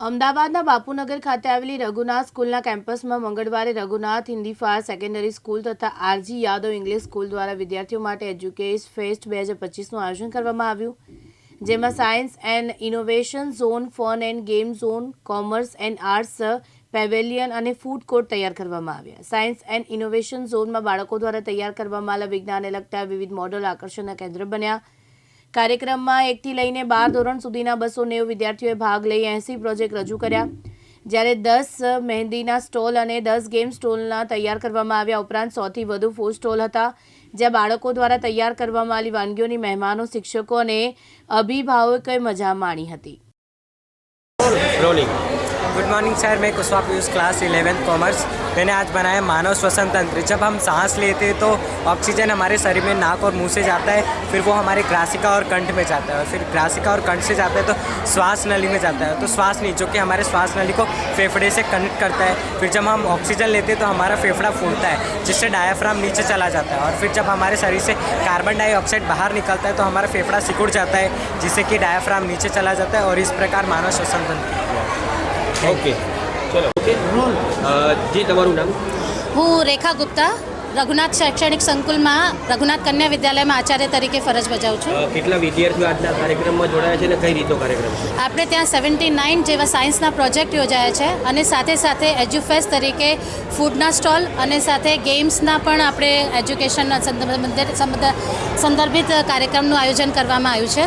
અમદાવાદના બાપુનગર ખાતે આવેલી રઘુનાથ સ્કૂલના કેમ્પસમાં મંગળવારે Raghunath Hindi higher secondary school તથા R G Yadav English school દ્વારા વિદ્યાર્થીઓ માટે એજ્યુકેશ ફેસ્ટ બે હજાર પચીસનું આયોજન કરવામાં આવ્યું. જેમાં science and innovation zone, fun and game zone, commerce and arts, pavilion અને ફૂડ કોર્ટ તૈયાર કરવામાં આવ્યા. સાયન્સ એન્ડ ઇનોવેશન ઝોનમાં બાળકો દ્વારા તૈયાર કરવામાં આવેલા વિજ્ઞાનને લગતા વિવિધ મોડલ આકર્ષણના કેન્દ્ર બન્યા. કાર્યક્રમમાં એકથી લઈને બાર ધોરણ સુધીના બસો નેવું વિદ્યાર્થીઓએ ભાગ લઈ એંસી પ્રોજેક્ટ રજૂ કર્યા. જ્યારે દસ મહેંદીના સ્ટોલ અને દસ ગેમ સ્ટોલના તૈયાર કરવામાં આવ્યા ઉપરાંત સૌથી વધુ ફૂડ સ્ટોલ હતા જ્યાં બાળકો દ્વારા તૈયાર કરવામાં આવેલી વાનગીઓની મહેમાનો શિક્ષકો અને અભિભાવકોએ મજા માણી હતી. ગુડ મોર્નિંગ સર મેં Kushwaha Piyush class eleventh commerce मैंने आज बनाया मानव श्वसन तंत्र जब हम सांस लेते हैं तो ऑक्सीजन हमारे शरीर में नाक और मुँह से जाता है, फिर वो हमारे ग्रासिका और कंठ में जाता है। और फिर ग्रासिका और कंठ से जाता है तो श्वास नली में जाता है। तो श्वास नहीं, जो कि हमारे श्वास नली को फेफड़े से कनेक्ट करता है। फिर जब हम ऑक्सीजन लेते हैं तो हमारा फेफड़ा फूलता है, जिससे डायाफ्राम नीचे चला जाता है। और फिर जब हमारे शरीर से कार्बन डाइऑक्साइड बाहर निकलता है तो हमारा फेफड़ा सिकुड़ जाता है, जिससे कि डायाफ्राम नीचे चला जाता है और इस प्रकार मानव श्वसन तंत्र ઓકે ચલો. ઓકે જી તમારું નામ? હું રેખા ગુપ્તા રઘુનાથ શૈક્ષણિક સંકુલમાં રઘુનાથ કન્યા વિદ્યાલયમાં આચાર્ય તરીકે ફરજ બજાવું છું. કેટલા વિદ્યાર્થીઓ આજના કાર્યક્રમમાં જોડાયા છે અને કઈ રીતનો કાર્યક્રમ છે? આપણે ત્યાં સેવન્ટી નાઇન જેવા સાયન્સના પ્રોજેક્ટ યોજાયા છે અને સાથે સાથે એજ્યુફેસ તરીકે ફૂડના સ્ટોલ અને સાથે ગેમ્સના પણ આપણે એજ્યુકેશનના સંદર્ભિત કાર્યક્રમનું આયોજન કરવામાં આવ્યું છે.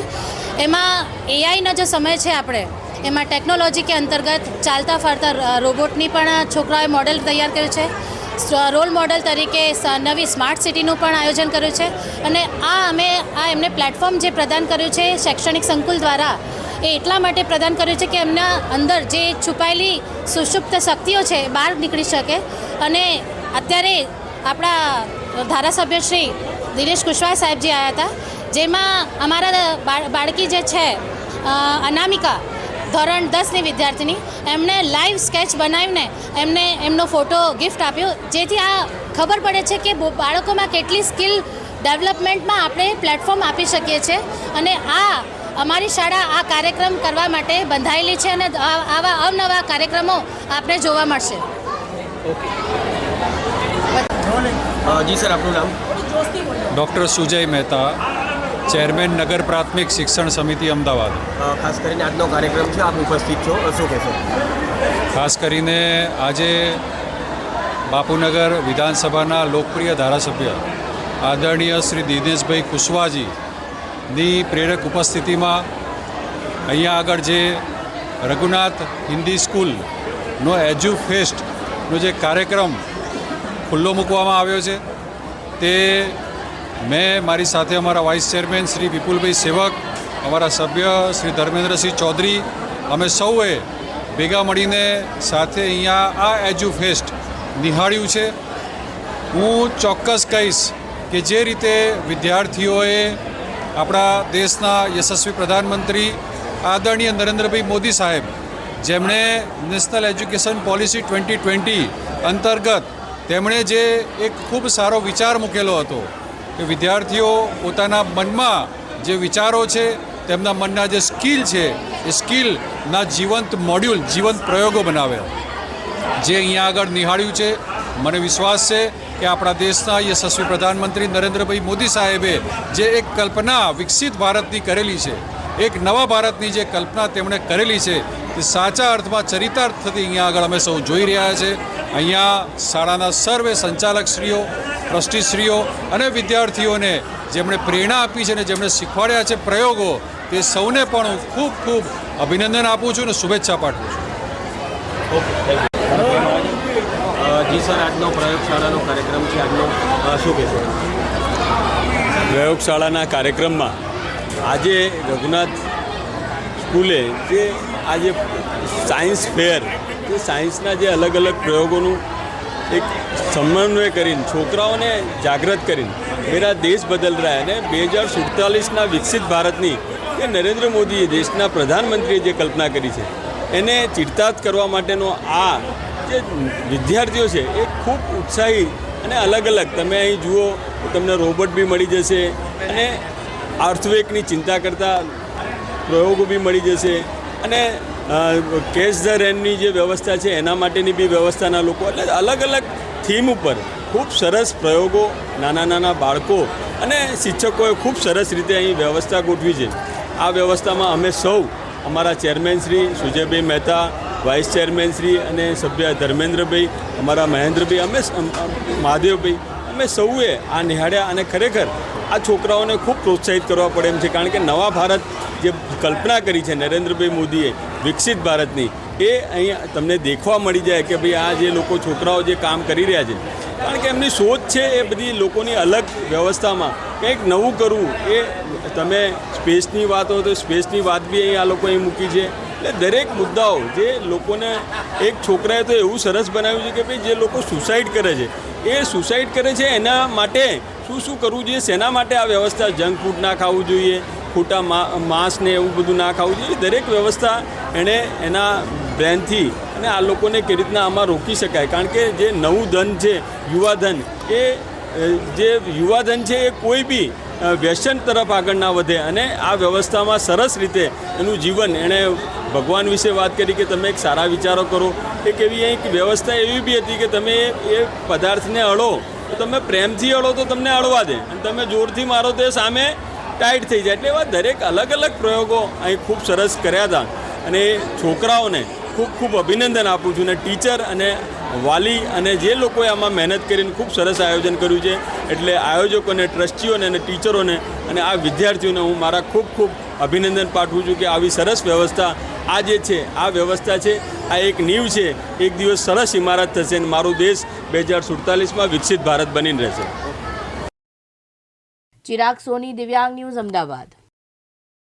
એમાં એઆઈનો જે સમય છે આપણે એમાં ટેકનોલોજી કે અંતર્ગત ચાલતા ફરતા રોબોટની પણ છોકરાઓએ મોડેલ તૈયાર કર્યું છે. રોલ મોડલ તરીકે નવી સ્માર્ટ સિટીનું પણ આયોજન કર્યું છે. અને આ અમે, આ એમને પ્લેટફોર્મ જે પ્રદાન કર્યું છે શૈક્ષણિક સંકુલ દ્વારા, એ એટલા માટે પ્રદાન કર્યું છે કે એમના અંદર જે છુપાયેલી સુષુપ્ત શક્તિઓ છે બહાર નીકળી શકે. અને અત્યારે આપણા ધારાસભ્ય શ્રી દિનેશ કુશવાહ સાહેબજી આવ્યા હતા, જેમાં અમારા બાળ- બાળકી જે છે અનામિકા ધોરણ દસની વિદ્યાર્થીની એમણે લાઈવ સ્કેચ બનાવીને એમને એમનો ફોટો ગિફ્ટ આપ્યો. જેથી આ ખબર પડે છે કે બાળકોમાં કેટલી સ્કિલ ડેવલપમેન્ટમાં આપણે પ્લેટફોર્મ આપી શકીએ છીએ અને આ અમારી શાળા આ કાર્યક્રમ કરવા માટે બંધાયેલી છે અને આવા અવનવા કાર્યક્રમો આપણે જોવા મળશે. જી સર આપનું નામ? ડૉક્ટર સુજય મહેતા. ચેરમેન નગર પ્રાથમિક શિક્ષણ સમિતિ અમદાવાદ. ખાસ કરીને આજનો કાર્યક્રમ છે આપ ઉપસ્થિત છો. શું કહેશો? ખાસ કરીને આજે બાપુનગર વિધાનસભાના લોકપ્રિય ધારાસભ્ય આદરણીય શ્રી દિનેશભાઈ કુશવાજીની પ્રેરક ઉપસ્થિતિમાં અહીંયા આગળ જે રઘુનાથ હિન્દી સ્કૂલનો એજ્યુ ફેસ્ટનો જે કાર્યક્રમ ખુલ્લો મૂકવામાં આવ્યો છે તે મેં મારી સાથે અમારા વાઇસ ચેરમેન શ્રી વિપુલભાઈ સેવક, અમારા સભ્ય શ્રી ધર્મેન્દ્રસિંહ ચૌધરી, અમે સૌએ ભેગા મળીને સાથે અહીંયા આ એજ્યુ ફેસ્ટ નિહાળ્યું છે. હું ચોક્કસ કહીશ કે જે રીતે વિદ્યાર્થીઓએ આપણા દેશના યશસ્વી પ્રધાનમંત્રી આદરણીય નરેન્દ્રભાઈ મોદી સાહેબ, જેમણે national education policy twenty twenty અંતર્ગત તેમણે જે એક ખૂબ સારો વિચાર મૂકેલો હતો કે વિદ્યાર્થીઓ પોતાના મનમાં જે વિચારો છે, તેમના મનના જે સ્કિલ છે, એ સ્કિલના જીવંત મોડ્યુલ, જીવંત પ્રયોગો બનાવે. જે અહીંયા આગળ નિહાળ્યું છે, મને વિશ્વાસ છે કે આપણા દેશના યશસ્વી પ્રધાનમંત્રી નરેન્દ્રભાઈ મોદી સાહેબે જે એક કલ્પના વિકસિત ભારતની કરેલી છે એક નવા ભારતની જે કલ્પના તેમણે કરેલી છે તે સાચા અર્થમાં ચરિતાર્થ થતી અહીંયા આગળ અમે સૌ જોઈ રહ્યા છે. અહીંયા શાળાના સર્વે સંચાલકશ્રીઓ ટ્રસ્ટીશ્રીઓ અને વિદ્યાર્થીઓને જેમણે પ્રેરણા આપી છે અને જેમણે શીખવાડ્યા છે પ્રયોગો તે સૌને પણ હું ખૂબ ખૂબ અભિનંદન આપું છું અને શુભેચ્છા પાઠવું છું. ઓકે થેન્ક યુ જી સર આજનો પ્રયોગશાળાનો કાર્યક્રમ છે આજનો શું કહેશો? પ્રયોગશાળાના કાર્યક્રમમાં આજે રઘુનાથ સ્કૂલે જે આજે સાયન્સ ફેર જે સાયન્સના જે અલગ અલગ પ્રયોગોનું એક સમન્વય કરીને, છોકરાઓને જાગૃત કરીને, મેરા દેશ બદલ રહ્યા અને બે હજાર સુડતાલીસના વિકસિત ભારતની કે નરેન્દ્ર મોદીએ દેશના પ્રધાનમંત્રીએ જે કલ્પના કરી છે, એને ચિરતાર્થ કરવા માટેનો આ જે વિદ્યાર્થીઓ છે, એ ખૂબ ઉત્સાહી અને અલગ અલગ, તમે અહીં જુઓ તમને રોબોટ બી મળી જશે અને અર્થવેકની ચિંતા કરતા પ્રયોગો બી મળી જશે. અને કેશ ધ રેનની જે વ્યવસ્થા છે, એના માટેની બી વ્યવસ્થાના લોકો, એટલે અલગ અલગ થીમ ઉપર ખૂબ સરસ પ્રયોગો નાના નાના બાળકો અને શિક્ષકોએ ખૂબ સરસ રીતે અહીં વ્યવસ્થા ગોઠવી છે. આ વ્યવસ્થામાં અમે સૌ અમારા chairman Shri સુજયભાઈ Mehta, vice chairman Shri અને સભ્ય ધર્મેન્દ્રભાઈ, અમારા મહેન્દ્રભાઈ અમ- મહાદેવભાઈ, અમે સૌએ આ નિહાળ્યા અને ખરેખર આ છોકરાઓને ખૂબ પ્રોત્સાહિત કરવા પડે એમ છે. કારણ કે નવા ભારત જે કલ્પના કરી છે નરેન્દ્રભાઈ મોદીએ વિકસિત ભારતની, એ અહીંયા તમને દેખવા મળી જાય કે ભાઈ આ જે લોકો છોકરાઓ જે કામ કરી રહ્યા છે. કારણ કે એમની સોચ છે એ બધી લોકોની અલગ વ્યવસ્થામાં. કંઈક નવું કરવું એ તમે સ્પેસની વાત હોય તો સ્પેસની વાત બી અહીં આ લોકો અહીં મૂકી છે. એટલે દરેક મુદ્દાઓ જે લોકોને એક છોકરાએ તો એવું સરસ બનાવ્યું છે કે ભાઈ જે લોકો સુસાઇડ કરે છે, એ સુસાઇડ કરે છે એના માટે શું શું કરવું જોઈએ? શેના માટે આ વ્યવસ્થા જંક ફૂડ ના ખાવું જોઈએ, ખોટા માંસ ને એવું બધું ના ખાવું જોઈએ. દરેક વ્યવસ્થા એણે એના બ્રેનથી અને આ લોકોને કેવી રીતના આમાં રોકી શકાય. કારણ કે જે નવું ધન છે, યુવા ધન, એ જે યુવા ધન છે, એ કોઈ બી વ્યસન તરફ આગળ ના વધે અને આ વ્યવસ્થામાં સરસ રીતે એનું જીવન એણે ભગવાન વિશે વાત કરી કે તમે એક સારા વિચારો કરો. એક એવી એક વ્યવસ્થા એવી બી હતી કે તમે એ પદાર્થને અડો તો તમે પ્રેમથી અડો તો તમને અડવા દે. અને તમે જોરથી મારો તો સામે ટાઈટ થઈ જાય. એટલે એવા દરેક અલગ અલગ પ્રયોગો અહીં ખૂબ સરસ કર્યા હતા. અને છોકરાઓને ખૂબ ખૂબ અભિનંદન આપું છું. અને ટીચર અને વાલી અને જે લોકોએ આમાં મહેનત કરીને ખૂબ સરસ આયોજન કર્યું છે, એટલે આયોજકોને, ટ્રસ્ટીઓને અને ટીચરોને અને આ વિદ્યાર્થીઓને હું મારા ખૂબ ખૂબ અભિનંદન પાઠવું છું કે આવી સરસ વ્યવસ્થા આ જે છે, આ વ્યવસ્થા છે, આ એક નીવ છે, એક દિવસ સરસ ઇમારત થશે અને મારો દેશ બે હજાર સુડતાલીસમાં વિકસિત ભારત બનીને રહેશે. ચિરાગ સોની, દિવ્યાંગ ન્યૂઝ અમદાવાદ.